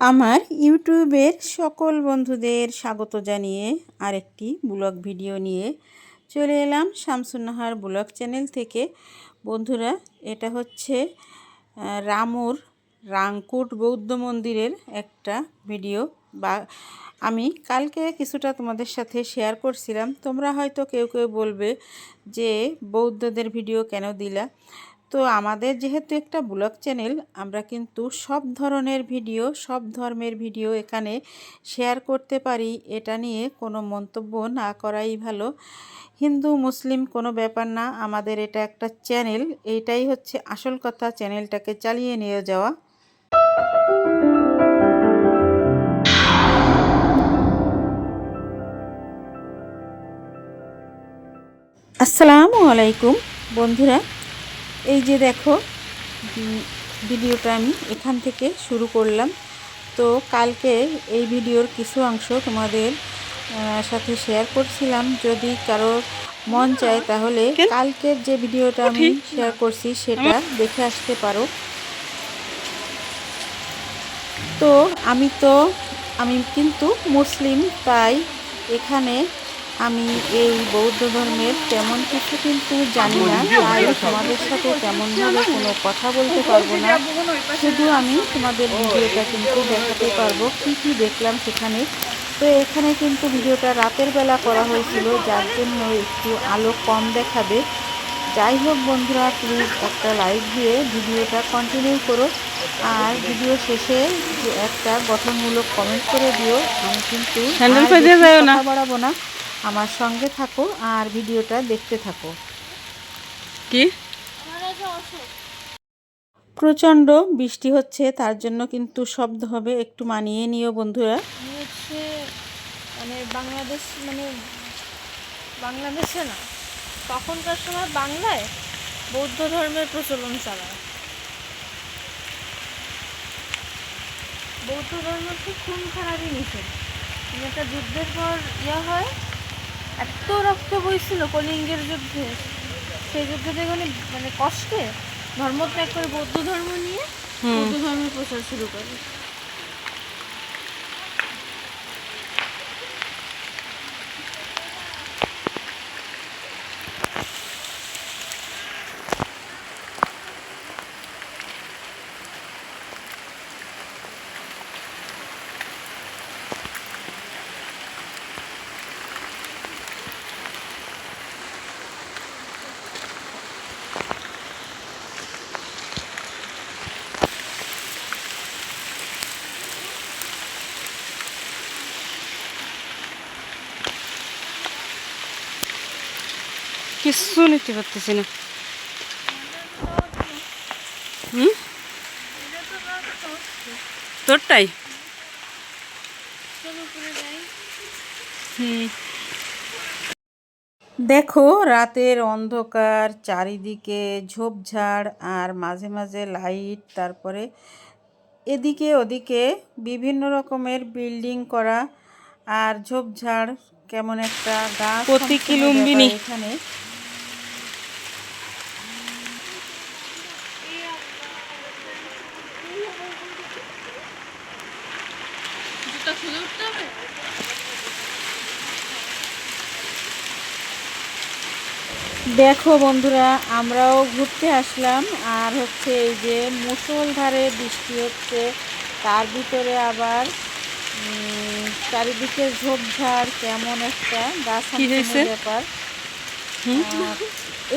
আমার ইউটিউবের সকল বন্ধুদের স্বাগত জানিয়ে আরেকটি ব্লগ ভিডিও নিয়ে চলে এলাম শামসুন্নাহার ব্লগ চ্যানেল থেকে। বন্ধুরা, এটা হচ্ছে রামুর রাংকুট বৌদ্ধ মন্দিরের একটা ভিডিও। বা, আমি কালকে কিছুটা তোমাদের সাথে শেয়ার করছিলাম। তোমরা হয়তো কেউ কেউ বলবে যে বৌদ্ধদের ভিডিও কেন দিলা। তো আমাদের যেহেতু একটা ব্লগ চ্যানেল, আমরা কিন্তু সব ধরনের ভিডিও, সব ধর্মের ভিডিও এখানে শেয়ার করতে পারি। এটা নিয়ে কোনো মন্তব্য না করাই ভালো। হিন্দু, মুসলিম কোনো ব্যাপার না, আমাদের এটা একটা চ্যানেল। এইটাই হচ্ছে আসল কথা, চ্যানেলটাকে চালিয়ে নিয়ে যাওয়া। আসসালামু আলাইকুম বন্ধুরা। এই যে দেখো ভিডিওটা আমি এখান থেকে শুরু করলাম। তো কালকে এই ভিডিওর কিছু অংশ তোমাদের সাথে শেয়ার করছিলাম। যদি কারও মন চায় তাহলে কালকের যে ভিডিওটা আমি শেয়ার করছি সেটা দেখে আসতে পারো। তো আমি তো আমি কিন্তু মুসলিম তাই এখানে আমি এই বৌদ্ধ ধর্মের তেমন কিছু কিন্তু জানি না তাই তোমাদের সাথে তেমনভাবে কোনো কথা বলতে পারব না। শুধু আমি তোমাদের ভিডিওটা কিন্তু দেখাতে পারব কি কি দেখলাম সেখানে। তো এখানে কিন্তু ভিডিওটা রাতের বেলা করা হয়েছিল যার জন্য একটু আলো কম দেখাবে। যাই হোক বন্ধুরা প্লিজ একটা লাইক দিয়ে ভিডিওটা কন্টিনিউ করো। আর ভিডিও শেষে একটা গঠনমূলক কমেন্ট করে দিও আমি কিন্তু বাড়াবো না। আমার সঙ্গে থাকো আর ভিডিওটা দেখতে থাকো। কি? প্রচণ্ড বৃষ্টি হচ্ছে তার জন্য কিন্তু শব্দ হবে একটু মানিয়ে নিও বন্ধুরা। আমি হচ্ছে মানে বাংলাদেশ মানে বাংলাদেশে না তখনকার সময় বাংলায় বৌদ্ধ ধর্মের প্রচলন চালায়। বৌদ্ধ ধর্ম হচ্ছে খুন খারাপই নিষেধ। মানে একটা যুদ্ধের পর ইয়া হয় এত রক্ত বইছিল কলিঙ্গের যুদ্ধে। সেই যুদ্ধে থেকে উনি মানে কষ্টে। ধর্মত্যাগ করে বৌদ্ধ ধর্ম নিয়ে বৌদ্ধ ধর্মের প্রচার শুরু করে। কিচ্ছু নিতে পারতেছি না হুম তোরটাই হুম দেখো রাতের অন্ধকার চারিদিকে ঝোপঝাড় আর মাঝে মাঝে লাইট তারপরে এদিকে ওদিকে বিভিন্ন রকমের বিল্ডিং করা আর ঝোপঝাড় কেমন একটা গাছ প্রতীকী লুম্বিনী। এখানে। দেখো বন্ধুরা আমরাও ঘুরতে আসলাম। আর হচ্ছে এই যে মুষলধারে বৃষ্টি হচ্ছে তার ভিতরে আবার চারিদিকে ঝোপঝাড় কেমন একটা গাছ ব্যাপার।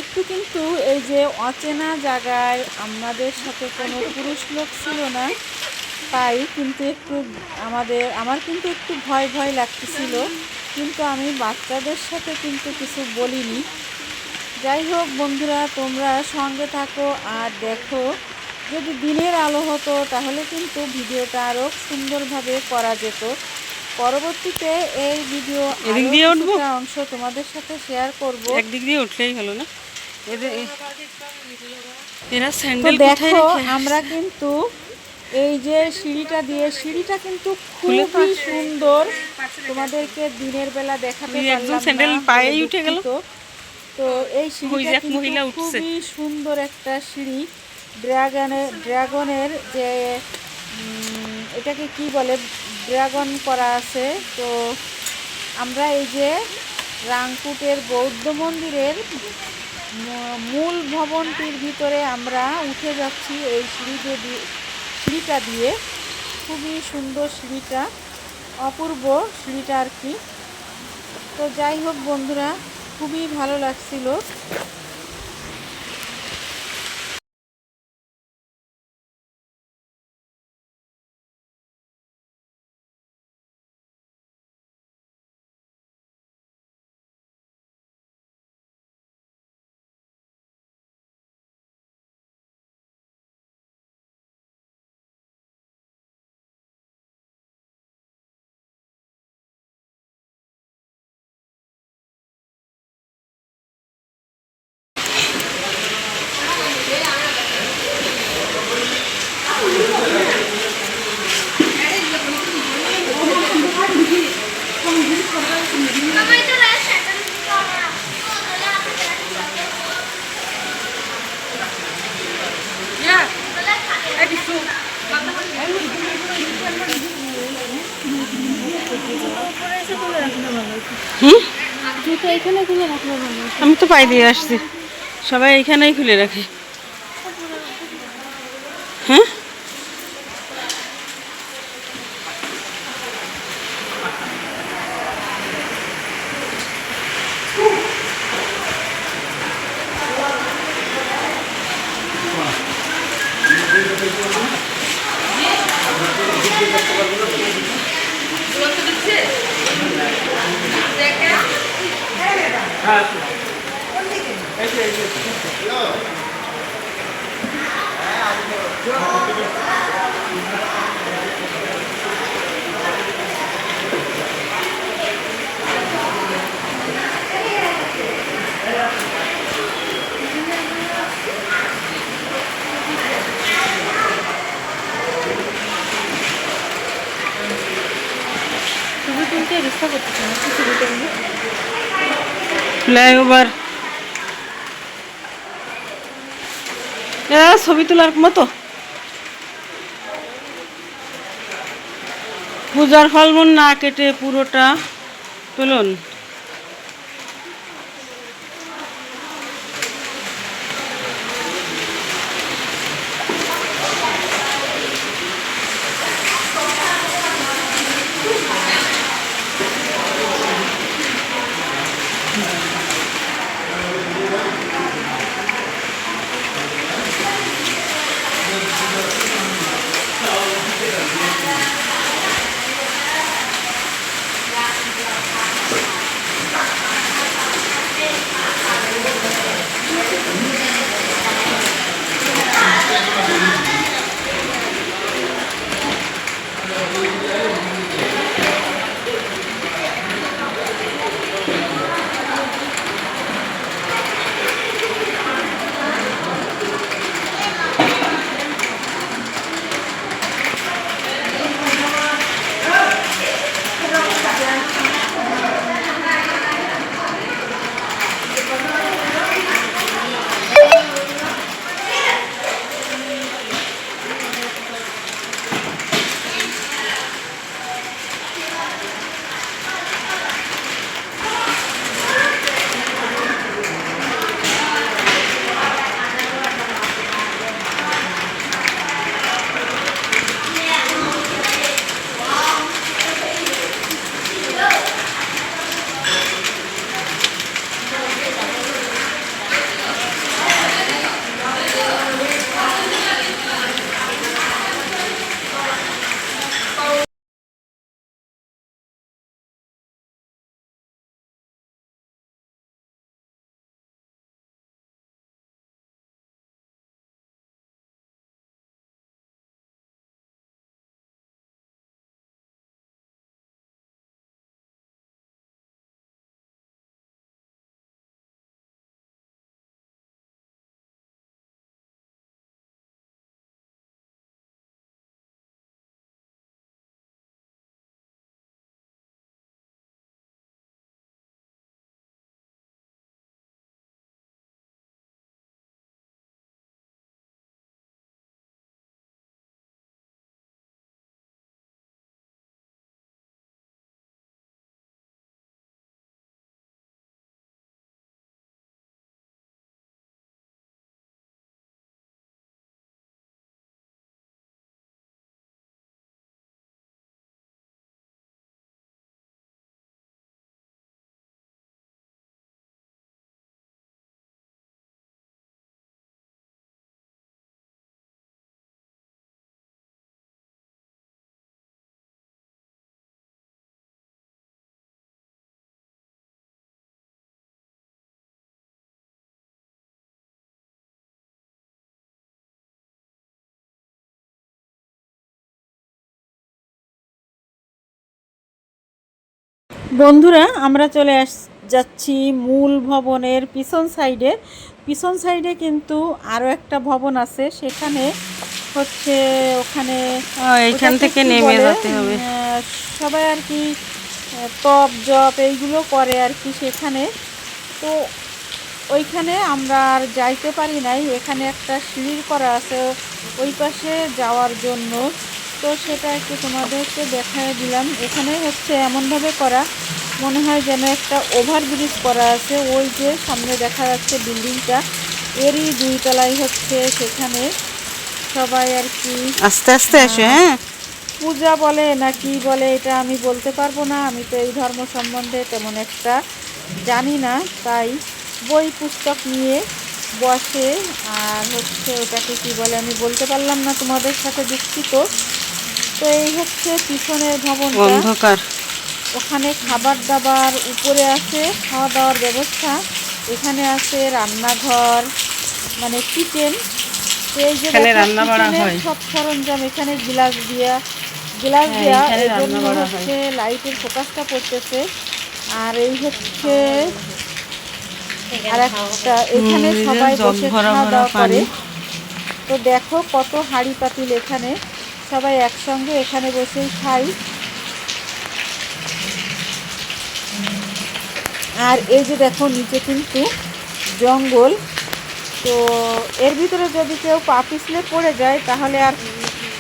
একটু কিন্তু এই যে অচেনা জায়গায় আমাদের সাথে কোনো পুরুষ লোক ছিল না তাই কিন্তু একটু আমাদের আমার কিন্তু একটু ভয় ভয় লাগতেছিল। কিন্তু আমি বাচ্চাদের সাথে কিন্তু কিছু বলিনি। যাই হোক বন্ধুরা তোমরা সঙ্গে থাকো আর দেখো যদি দিনের আলো হতো তাহলে কিন্তু ভিডিওটা আরও সুন্দরভাবে করা যেত। পরবর্তীতে এই ভিডিও অংশ তোমাদের সাথে শেয়ার করব। একদিক দিয়ে উঠলেই হলো না? দেখো আমরা কিন্তু এই যে সিঁড়িটা দিয়ে সিঁড়িটা কিন্তু খুবই সুন্দর। তোমাদেরকে দিনের বেলা দেখাতে পারলাম না, পায়েই উঠে গেল। তো এই সিঁড়িটা কিন্তু খুবই সুন্দর একটা সিঁড়ি। ড্রাগনের ড্রাগনের যে এটাকে কি বলে? ড্রাগন করা আছে। তো আমরা এই যে রাংকুটের বৌদ্ধ মন্দিরের মূল ভবনটির ভিতরে আমরা উঠে যাচ্ছি এই সিঁড়ি দিয়ে- সিঁড়িটা দিয়ে। খুবই সুন্দর সিঁড়িটা। অপূর্ব সিঁড়িটা আর কি। তো যাই হোক বন্ধুরা খুবই ভালো লাগছিল। দিয়ে আসছি। সবাই এখানেই খুলে রাখে। ফ্লাইওভার ছবি তোলার মতো? পূজার ফলমন না কেটে পুরোটা তুলুন। বন্ধুরা আমরা চলে আস যাচ্ছি মূল ভবনের পিছন সাইডে। পিছন সাইডে কিন্তু আরও একটা ভবন আছে সেখানে হচ্ছে ওখানে এখান থেকে নেমে? যেতে হবে। সবাই আর কি টপ জপ এইগুলো করে আর কি সেখানে। তো ওইখানে আমরা আর যাইতে পারি নাই। এখানে একটা সিঁড়ি করা আছে ওই পাশে যাওয়ার জন্য। তো সেটা একটু তোমাদেরকে দেখায় দিলাম। এখানে হচ্ছে এমনভাবে করা মনে হয় যেন একটা ওভারব্রিজ করা আছে। ওই যে সামনে দেখা যাচ্ছে বিল্ডিংটা এরই দুই তলায় হচ্ছে সেখানে সবাই আর কি আস্তে আস্তে আসে হ্যাঁ? পূজা বলে না কি বলে এটা আমি বলতে পারব না। আমি তো এই ধর্ম সম্বন্ধে তেমন একটা জানি না তাই বই পুস্তক নিয়ে বসে আর হচ্ছে ওটাকে কি বলে আমি বলতে পারলাম না তোমাদের সাথে দুঃখিত। তো এই হচ্ছে পিছনের ভবনটা। অন্ধকার। ওখানে খাবার দাবার উপরে আছে খাওয়া দাওয়ার ব্যবস্থা। এখানে আছে রান্নাঘর মানে কিচেন এই যে হয়। সব সরঞ্জাম এখানে গ্লাস দিয়া গ্লাস দেওয়া এই জন্য হচ্ছে লাইটের ফোকাসটা পড়তেছে। আর এই হচ্ছে আর একটা এখানে সবাই বসে খাওয়া দাওয়া করে। তো দেখো কত হাঁড়ি পাতিল এখানে। সবাই একসঙ্গে এখানে বসেই খাই। আর এই যে দেখো নিচে কিন্তু জঙ্গল তো এর ভিতরে যদি কেউ পা পিছলে পড়ে যায় তাহলে আর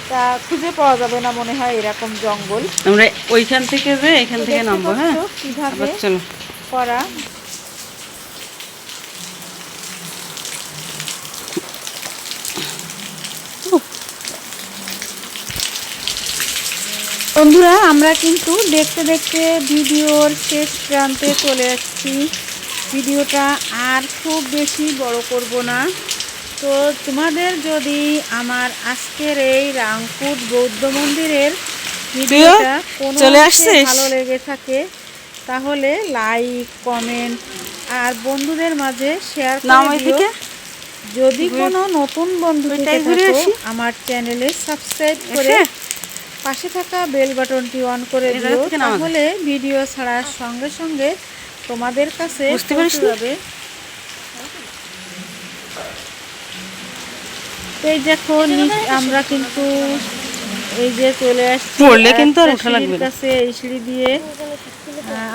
তা খুঁজে পাওয়া যাবে না মনে হয় এরকম জঙ্গল। আমরা ওইখান থেকে যে এখান থেকে নামবো হ্যাঁ? কীভাবে করা বন্ধুরা আমরা কিন্তু দেখতে দেখতে ভিডিওর শেষ প্রান্তে চলে আসছি ভিডিওটা আর খুব বেশি বড় করব না তো তোমাদের যদি আমার আজকের এই রাংপুর বৌদ্ধ মন্দিরের ভিডিওটা কোনো? ভালো লেগে থাকে তাহলে লাইক কমেন্ট আর বন্ধুদের মাঝে শেয়ার করে যদি কোনো নতুন বন্ধু। আমার চ্যানেলে সাবস্ক্রাইব করে? পাশে থাকা বেল বাটনটি অন করে দিও তাহলে ভিডিও ছাড়ার সঙ্গে সঙ্গে তোমাদের কাছে? যাবে। এই দেখো আমরা কিন্তু এই যে চলে আসছি পড়লে কিন্তু আর ওঠা লাগবে কাছে এই সিঁড়ি দিয়ে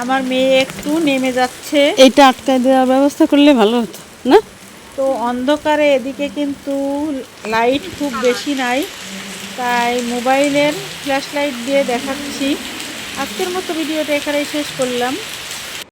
আমার মেয়ে একটু নেমে যাচ্ছে। এইটা আটকায় দেওয়ার ব্যবস্থা করলে ভালো হতো না? তো অন্ধকারে এদিকে কিন্তু লাইট খুব বেশি নাই। তাই মোবাইলের ফ্ল্যাশ লাইট দিয়ে দেখাচ্ছি। আজকের মতো ভিডিওটা এখানেই শেষ করলাম।